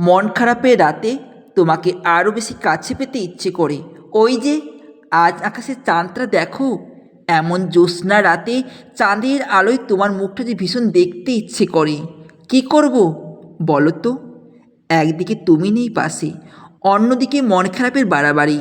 মন খারাপের রাতে তোমাকে আরও বেশি কাছে পেতে ইচ্ছে করে। ওই যে, আজ আকাশে চাঁদটা দেখো, এমন জ্যোৎস্না রাতে চাঁদের আলোয় তোমার মুখটা যে ভীষণ দেখতে ইচ্ছে করে। কি করব বলো তো? একদিকে তুমি নেই পাশে, অন্যদিকে মন খারাপের বাড়াবাড়ি।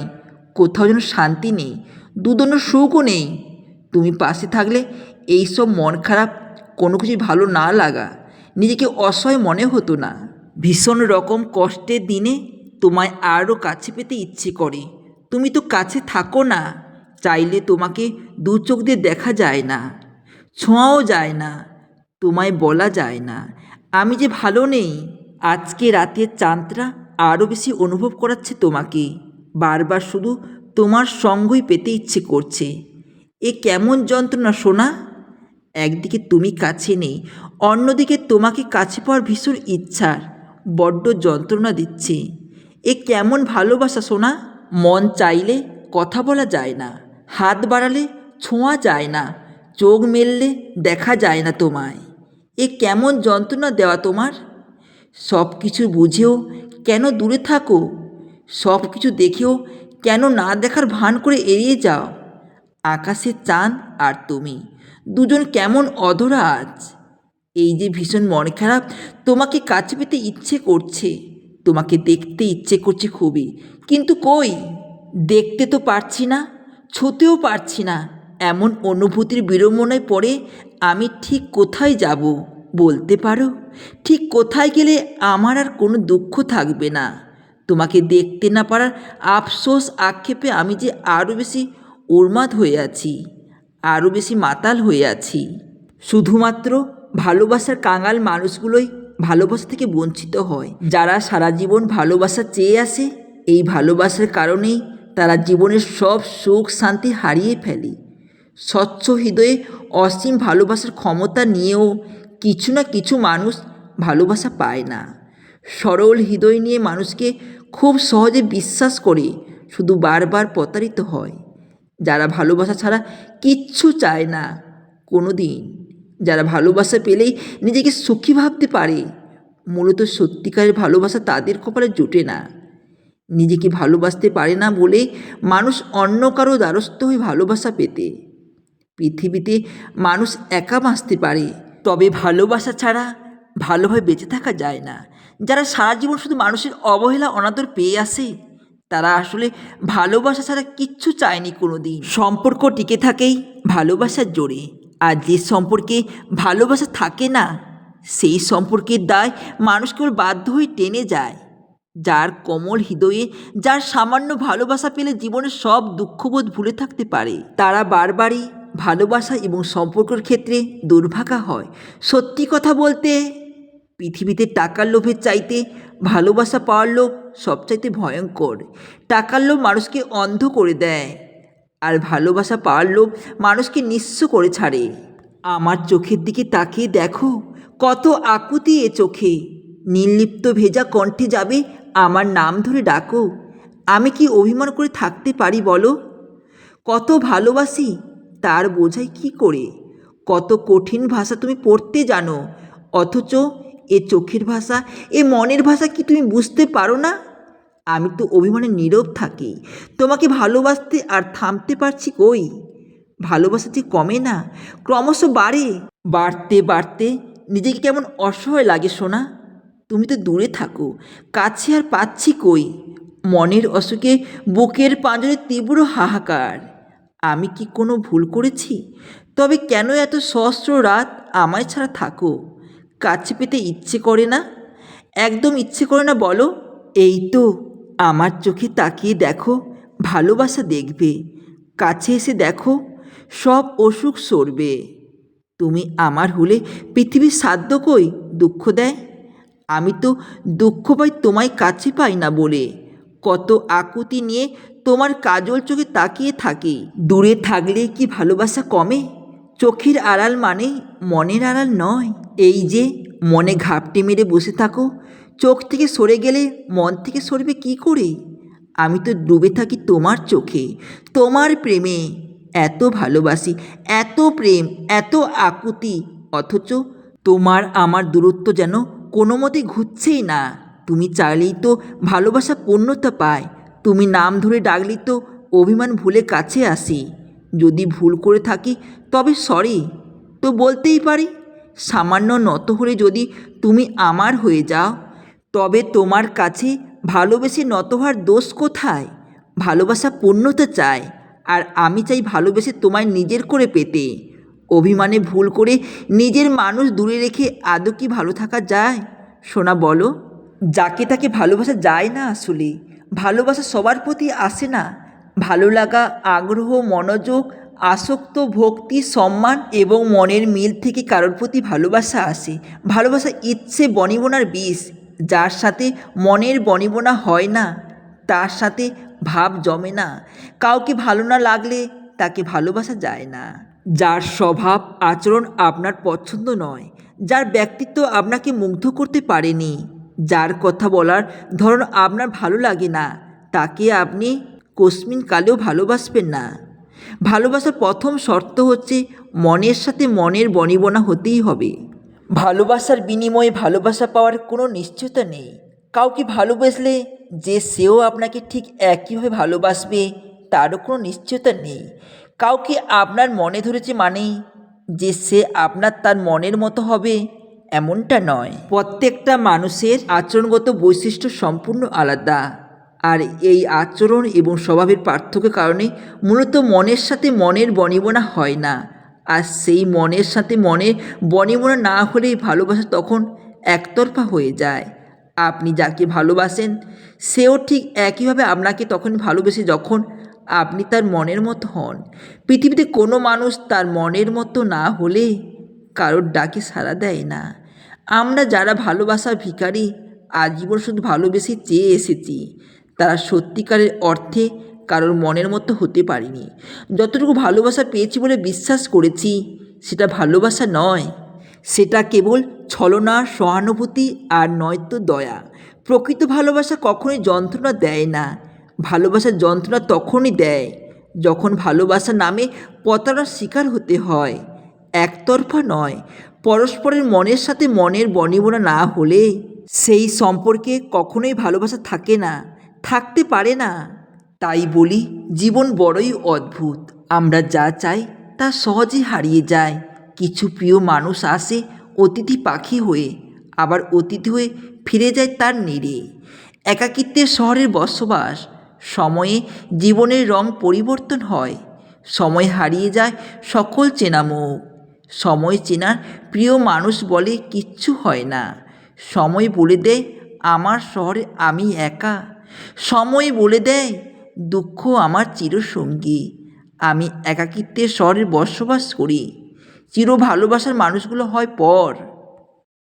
কোথাও যেন শান্তি নেই, দুদণ্ড সুখও নেই। তুমি পাশে থাকলে এইসব মন খারাপ কোনো কিছু ভালো না লাগা, নিজেকে অসহায় মনে হতো না। ভীষণ রকম কষ্টের দিনে তোমায় আরও কাছে পেতে ইচ্ছে করে। তুমি তো কাছে থাকো না, চাইলে তোমাকে দু চোখ দিয়ে দেখা যায় না, ছোঁয়াও যায় না, তোমায় বলা যায় না। আমি যে ভালো নেই, আজকে রাতের চাঁদটা আরও বেশি অনুভব করাচ্ছে তোমাকে। বারবার শুধু তোমার সঙ্গই পেতে ইচ্ছে করছে। এ কেমন যন্ত্রণা শোনা একদিকে তুমি কাছে নেই, অন্যদিকে তোমাকে কাছে পাওয়ার ভীষণ ইচ্ছার। বড্ড যন্ত্রণা দিচ্ছে। এ কেমন ভালোবাসা শোনা মন চাইলে কথা বলা যায় না, হাত বাড়ালে ছোঁয়া যায় না, চোখ মেললে দেখা যায় না তোমায়। এ কেমন যন্ত্রণা দেওয়া তোমার? সব কিছু বুঝেও কেন দূরে থাকো? সব কিছু দেখেও কেন না দেখার ভান করে এড়িয়ে যাও? আকাশে চাঁদ আর তুমি, দুজন কেমন অধরা আজ? এই যে ভীষণ মন খারাপ, তোমাকে কাছে পেতে ইচ্ছে করছে, তোমাকে দেখতে ইচ্ছে করছে খুবই। কিন্তু কই? দেখতে তো পারছি না, ছুতেও পারছি না। এমন অনুভূতির বিড়ম্বনায় পড়ে আমি ঠিক কোথায় যাব বলতে পারো? ঠিক কোথায় গেলে আমার আর কোনো দুঃখ থাকবে না? তোমাকে দেখতে না পারার আফসোস আক্ষেপে আমি যে আরও বেশি উন্মাদ হয়ে আছি আরও বেশি মাতাল হয়ে আছি। শুধুমাত্র ভালোবাসার কাঙাল মানুষগুলোই ভালোবাসা থেকে বঞ্চিত হয়। যারা সারা জীবন ভালোবাসা চেয়ে আসে, এই ভালোবাসার কারণেই তারা জীবনের সব সুখ শান্তি হারিয়ে ফেলে। স্বচ্ছ হৃদয়ে অসীম ভালোবাসার ক্ষমতা নিয়েও কিছু না কিছু মানুষ ভালোবাসা পায় না। সরল হৃদয় নিয়ে মানুষকে খুব সহজে বিশ্বাস করে শুধু বারবার প্রতারিত হয়। যারা ভালোবাসা ছাড়া কিচ্ছু চায় না কোনো দিন যারা ভালোবাসা পেলেই নিজেকে সুখী ভাবতে পারে, মূলত সত্যিকারের ভালোবাসা তাদের কপালে জোটে না। নিজেকে ভালোবাসতে পারে না বলে মানুষ অন্য কারও দ্বারস্থ হয়ে ভালোবাসা পেতে। পৃথিবীতে মানুষ একা বাঁচতে পারে, তবে ভালোবাসা ছাড়া ভালোভাবে বেঁচে থাকা যায় না। যারা সারা জীবন শুধু মানুষের অবহেলা, অনাদর পেয়ে আসে, তারা আসলে ভালোবাসা ছাড়া কিচ্ছু চায়নি কোনো দিন সম্পর্ক টিকে থাকেই ভালোবাসার জোরে। আর যে সম্পর্কে ভালোবাসা থাকে না, সেই সম্পর্কের দায় মানুষ কেবল বাধ্য হয়ে টেনে যায়। যার কোমল হৃদয়ে, যার সামান্য ভালোবাসা পেলে জীবনের সব দুঃখবোধ ভুলে থাকতে পারে। তারা বারবারই ভালোবাসা এবং সম্পর্কের ক্ষেত্রে দুর্ভাগা হয়। সত্যি কথা বলতে, পৃথিবীতে টাকার লোভের চাইতে ভালোবাসা পাওয়ার লোভ সবচাইতে ভয়ঙ্কর। টাকার লোভ মানুষকে অন্ধ করে দেয়। আর ভালোবাসা পাওয়ার লোভ মানুষকে নিঃস্ব করে ছাড়ে। আমার চোখের দিকে তাকিয়ে দেখো, কত আকুতি এ চোখে। নির্লিপ্ত ভেজা কণ্ঠে যাবে আমার নাম ধরে ডাকো। আমি কি অভিমান করে থাকতে পারি বলো? কত ভালোবাসি, তার বোঝাই কি করে? কত কঠিন ভাষা তুমি পড়তে জানো, অথচ এ চোখের ভাষা, এ মনের ভাষা কি তুমি বুঝতে পারো না? আমি তো অভিমানে নীরব থাকি। তোমাকে ভালোবাসতে আর থামতে পারছি কই? ভালোবাসা যে কমে না, ক্রমশ বাড়ে। বাড়তে বাড়তে নিজেকে কেমন অসহায় লাগে শোনা তুমি তো দূরে থাকো, কাছে আর পাচ্ছি কই? মনের অসুখে বুকের পাঁজরে তীব্র হাহাকার। আমি কি কোনো ভুল করেছি? তবে কেন এত সহস্র রাত আমায় ছাড়া থাকো? কাছে পেতে ইচ্ছে করে না? একদম ইচ্ছে করে না বলো? এই তো আমার চোখে তাকিয়ে দেখো, ভালোবাসা দেখবে। কাছে এসে দেখো, সব অসুখ সরবে। তুমি আমার হলে পৃথিবীর সাধ্য কই দুঃখ দেয়? আমি তো দুঃখ পাই তোমায় কাছে পাই না বলে। কত আকুতি নিয়ে তোমার কাজল চোখে তাকিয়ে থাকি। দূরে থাকলে কি ভালোবাসা কমে? চোখের আড়াল মানে মনের আড়াল নয়। এই যে মনে ঘাপটি মেরে বসে থাকো চোখ থেকে সরে গেলে মন থেকে সরবে কি করে? আমি তো ডুবে থাকি তোমার চোখে। তোমার প্রেমে এত ভালোবাসি, এত প্রেম, এত আকুতি, অথচ তোমার আমার দূরত্ব যেন কোনো মতে ঘুরছেই না। তুমি চাইলেই তো ভালোবাসা পূর্ণতা পায়। তুমি নাম ধরে ডাকলেই তো অভিমান ভুলে কাছে আসি। যদি ভুল করে থাকি, তবে সরি তো বলতেই পারি। সামান্য নত হলে যদি তুমি আমার হয়ে যাও। তবে তোমার কাছে ভালোবেসে নত হওয়ার দোষ কোথায়? ভালোবাসা পূর্ণতা চায়, আর আমি চাই ভালোবেসে তোমায় নিজের করে পেতে। অভিমানে ভুল করে নিজের মানুষ দূরে রেখে আদৌ কি ভালো থাকা যায়? সোনা, বলো। যাকে তাকে ভালোবাসা যায় না আসলে। ভালোবাসা সবার প্রতি আসে না। ভালো লাগা, আগ্রহ, মনোযোগ, আসক্ত, ভক্তি, সম্মান এবং মনের মিল থেকে কারোর প্রতি ভালোবাসা আসে। ভালোবাসা ইচ্ছে, বনিবনার বিষ। যার সাথে মনের বনিবনা হয় না, তার সাথে ভাব জমে না। কাউকে ভালো না লাগলে তাকে ভালোবাসা যায় না। যার স্বভাব, আচরণ আপনার পছন্দ নয়, যার ব্যক্তিত্ব আপনাকে মুগ্ধ করতে পারেনি, যার কথা বলার ধরন আপনার ভালো লাগে না, তাকে আপনি কোসমিন কালেও ভালোবাসবেন না। ভালোবাসার প্রথম শর্ত হচ্ছে মনের সাথে মনের বনিবনা হতেই হবে। ভালোবাসার বিনিময়ে ভালোবাসা পাওয়ার কোনো নিশ্চয়তা নেই। কাউকে ভালোবাসলে যে সেও আপনাকে ঠিক একইভাবে ভালোবাসবে, তারও কোনো নিশ্চয়তা নেই। কাউকে আপনার মনে ধরেছে মানেই যে সে আপনার তার মনের মতো হবে, এমনটা নয়। প্রত্যেকটা মানুষের আচরণগত বৈশিষ্ট্য সম্পূর্ণ আলাদা। আর এই আচরণ এবং স্বভাবের পার্থক্যের কারণে মূলত মনের সাথে মনের বনিবনা হয় না। আর সেই মনের সাথে মনের বনিবনা না হলেই ভালোবাসা তখন একতরফা হয়ে যায়। আপনি যাকে ভালোবাসেন, সেও ঠিক একইভাবে আপনাকে তখন ভালোবেসে যখন আপনি তার মনের মতো হন। পৃথিবীতে কোনো মানুষ তার মনের মতো না হলে কারোর ডাকে সাড়া দেয় না। আমরা যারা ভালোবাসার ভিখারি, আজীবন শুধু ভালোবেসে চেয়ে এসেছি। তারা সত্যিকারের অর্থে কারোর মনের মতো হতে পারিনি। যতটুকু ভালোবাসা পেয়েছি বলে বিশ্বাস করেছি, সেটা ভালোবাসা নয়। সেটা কেবল ছলনা, সহানুভূতি আর নয়তো দয়া। প্রকৃত ভালোবাসা কখনোই যন্ত্রণা দেয় না। ভালোবাসার যন্ত্রণা তখনই দেয় যখন ভালোবাসা নামে প্রতারণার শিকার হতে হয়। একতরফা নয়, পরস্পরের মনের সাথে মনের বনিবনা না হলে। সেই সম্পর্কে কখনোই ভালোবাসা থাকে না, থাকতে পারে না। তাই বলি, জীবন বড়ই অদ্ভুত। আমরা যা চাই, তা সহজে হারিয়ে যায়। কিছু প্রিয় মানুষ আসে অতিথি পাখি হয়ে, আবার অতিথি হয়ে ফিরে যায় তার নেড়ে। একাকিত্বের শহরের বসবাস, সময়ে জীবনের রং পরিবর্তন হয়। সময় হারিয়ে যায় সকল চেনা মুখ সময় চেনার প্রিয় মানুষ বলে কিচ্ছু হয় না। সময় বলে দেয়, আমার শহরে আমি একা। সময় বলে দেয় দুঃখ আমার চিরসঙ্গী। আমি একাকিত্বের শহরে বসবাস করি। চির ভালোবাসার মানুষগুলো হয় পর।